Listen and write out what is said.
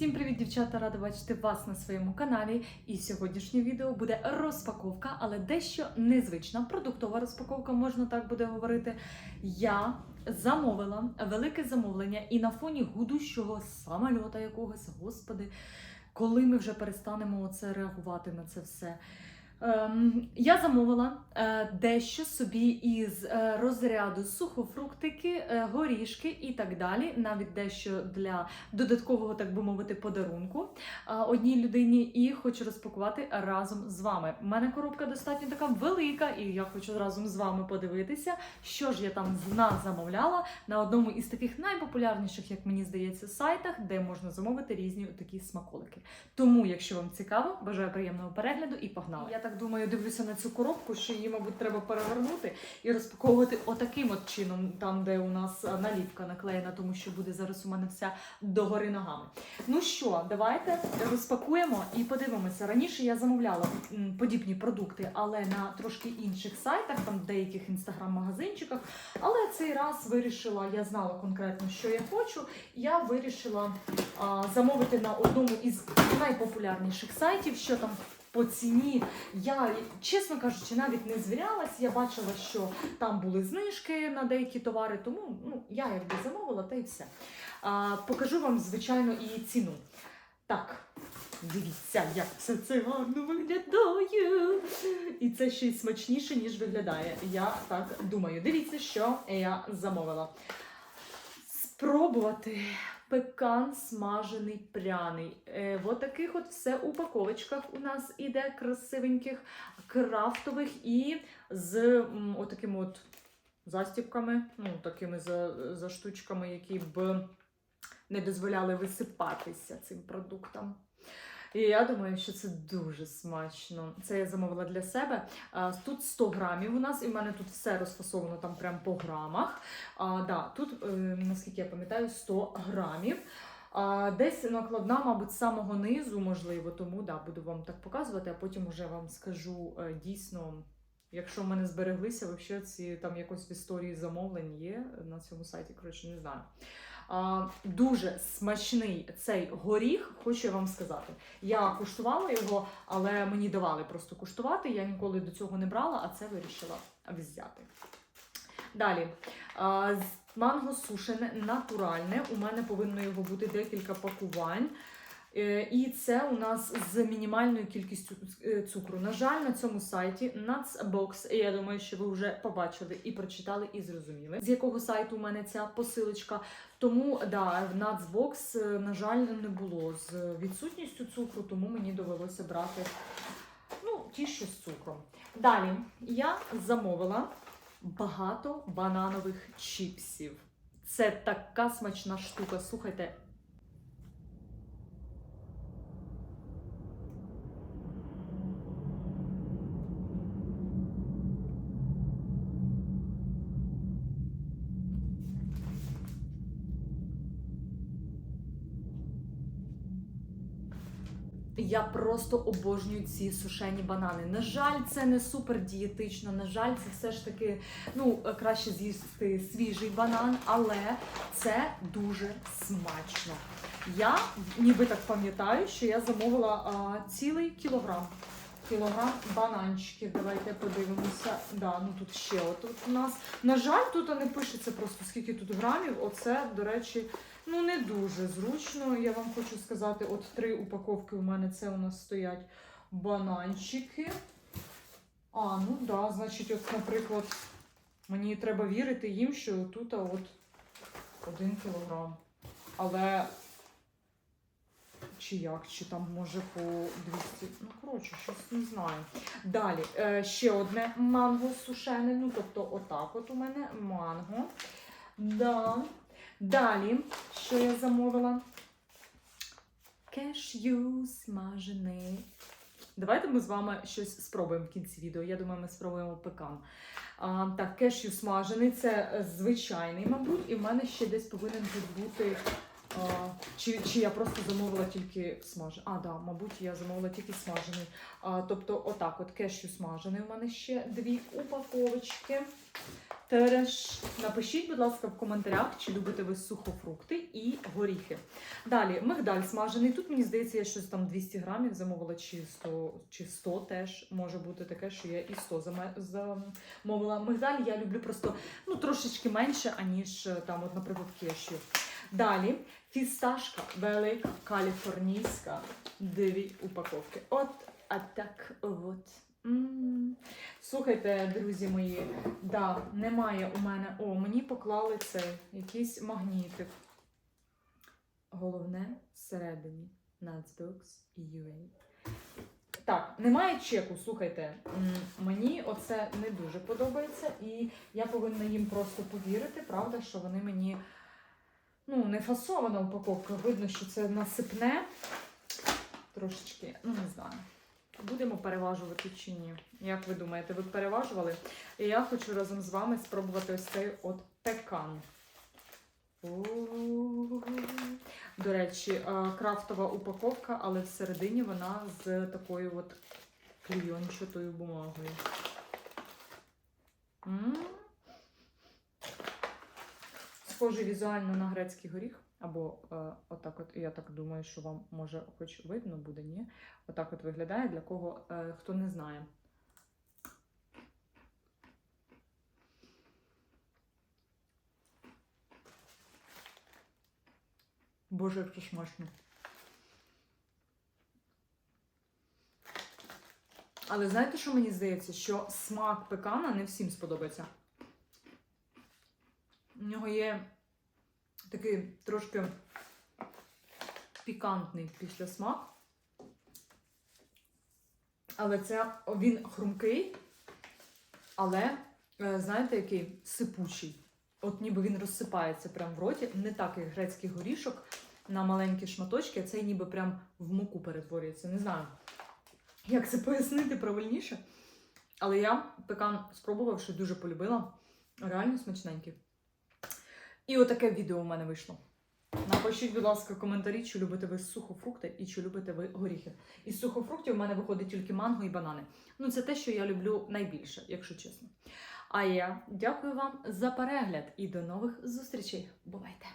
Всім привіт, дівчата! Рада бачити вас на своєму каналі. І сьогоднішнє відео буде розпаковка, але дещо незвична. Продуктова розпаковка, можна так буде говорити. Я замовила велике замовлення, і на фоні гудущого самольота якогось, господи, коли ми вже перестанемо оце реагувати на це все. Ем, я замовила е, дещо собі із е, розряду сухофруктики, е, горішки і так далі, навіть дещо для додаткового, так би мовити, подарунку одній людині, і хочу розпакувати разом з вами. У мене коробка достатньо така велика, і я хочу разом з вами подивитися, що ж я там замовляла на одному із таких найпопулярніших, як мені здається, сайтах, де можна замовити різні такі смаколики. Тому, якщо вам цікаво, бажаю приємного перегляду і погнали. Так думаю, дивлюся на цю коробку, що її, мабуть, треба перевернути і розпаковувати отаким от чином, там, де у нас наліпка наклеєна, тому що буде зараз у мене вся догори ногами. Ну що, давайте розпакуємо і подивимося. Раніше я замовляла подібні продукти, але на трошки інших сайтах, там деяких інстаграм-магазинчиках. Але цей раз вирішила, я знала конкретно, що я хочу. Я вирішила а, замовити на одному із найпопулярніших сайтів, що там по ціні. Я, чесно кажучи, навіть не звірялась. Я бачила, що там були знижки на деякі товари, тому ну, я якби замовила та й все. А, покажу вам, звичайно, і ціну. Так, дивіться, як все це гарно виглядає. І це ще й смачніше, ніж виглядає. Я так думаю. Дивіться, що я замовила. Спробувати пекан смажений пряний. Е, в таких от все упаковочках у нас іде красивеньких, крафтових і з м, отакими от застіпками, ну, такими за, за штучками, які б не дозволяли висипатися цим продуктам. І я думаю, що це дуже смачно. Це я замовила для себе. Тут 100 грамів у нас, і в мене тут все розфасовано там прям по грамах. А, да, тут, е, наскільки я пам'ятаю, 100 грамів. А, десь накладна, мабуть, з самого низу, можливо, тому да, буду вам так показувати, а потім уже вам скажу е, дійсно. Якщо в мене збереглися, взагалі ці там якось в історії замовлень є на цьому сайті, коротше, не знаю. Дуже смачний цей горіх, хочу вам сказати. Я куштувала його, але мені давали просто куштувати. Я ніколи до цього не брала, а це вирішила взяти. Далі. Манго сушене натуральне. У мене повинно його бути декілька пакувань. Е, І це у нас з мінімальною кількістю е, цукру. На жаль, на цьому сайті Nutsbox, я думаю, що ви вже побачили і прочитали, і зрозуміли, з якого сайту у мене ця посилочка. Тому да, в Nutsbox, е, на жаль, не було з відсутністю цукру, тому мені довелося брати ну, ті, що з цукром. Далі я замовила багато бананових чіпсів. Це така смачна штука. Слухайте, Я просто обожнюю ці сушені банани. На жаль, це не супер дієтично. На жаль, це все ж таки ну краще з'їсти свіжий банан, але це дуже смачно. Я ніби так пам'ятаю, що я замовила а, цілий кілограм. Кілограм бананчиків. Давайте подивимося. Да, ну тут ще отут у нас. На жаль, тут не пишеться просто скільки тут грамів. Оце, до речі, ну не дуже зручно. Я вам хочу сказати, от три упаковки у мене це у нас стоять бананчики. А, ну да, значить, от, наприклад, мені треба вірити їм, що тут от один кілограм. Але чи як, чи там може по 200, ну коротше, щось не знаю. Далі, е, ще одне манго сушене, ну тобто отак от у мене манго. Да. Далі, що я замовила? Кешю смажений. Давайте ми з вами щось спробуємо в кінці відео. Я думаю, ми спробуємо пекан. А, так, кешю смажений, це е, звичайний, мабуть, і в мене ще десь повинен бути А, чи, чи я просто замовила тільки смажений? А, да, мабуть, я замовила тільки смажений. А, тобто, отак, от кешю смажений. У мене ще дві упаковочки. Тереш. Напишіть, будь ласка, в коментарях, чи любите ви сухофрукти і горіхи. Далі, мигдаль смажений. Тут мені здається, я щось там 200 грамів замовила, чи 100, чи 100 теж може бути таке, що я і 100 замовила. Мигдаль я люблю просто ну, трошечки менше, аніж е, там, от, наприклад, кешю. Далі фісташка велика каліфорнійська. Дві упаковки. От, а так от. Слухайте, друзі мої, да, немає у мене. О, мені поклали цей якийсь магнітик. Головне всередині Nutsbox UA. Так, немає чеку, слухайте. Мені оце не дуже подобається, і я повинна їм просто повірити, правда, що вони мені. Ну, не фасована упаковка. Видно, що це насипне. Трошечки, ну не знаю. Будемо переважувати чи ні? Як ви думаєте, ви переважували? І я хочу разом з вами спробувати ось цей от пекан. До речі, крафтова упаковка, але всередині вона з такою от клейончатою бумагою. Схожий візуально на грецький горіх. Або е, отак, от, я так думаю, що вам може хоч видно буде, ні? Отак от виглядає для кого, е, хто не знає. Боже, як це смачно. Але знаєте, що мені здається? Що смак пекана не всім сподобається. У нього є такий трошки пікантний післясмак. Але це він хрумкий, але, е, знаєте, який сипучий. От ніби він розсипається прямо в роті, не так, як грецький горішок на маленькі шматочки, а цей ніби прям в муку перетворюється. Не знаю, як це пояснити правильніше. Але я пекан спробувавши, дуже полюбила. Реально смачненький. І отаке відео у мене вийшло. Напишіть, будь ласка, коментарі, чи любите ви сухофрукти і чи любите ви горіхи. Із сухофруктів у мене виходить тільки манго і банани. Ну, це те, що я люблю найбільше, якщо чесно. А я дякую вам за перегляд і до нових зустрічей. Бувайте!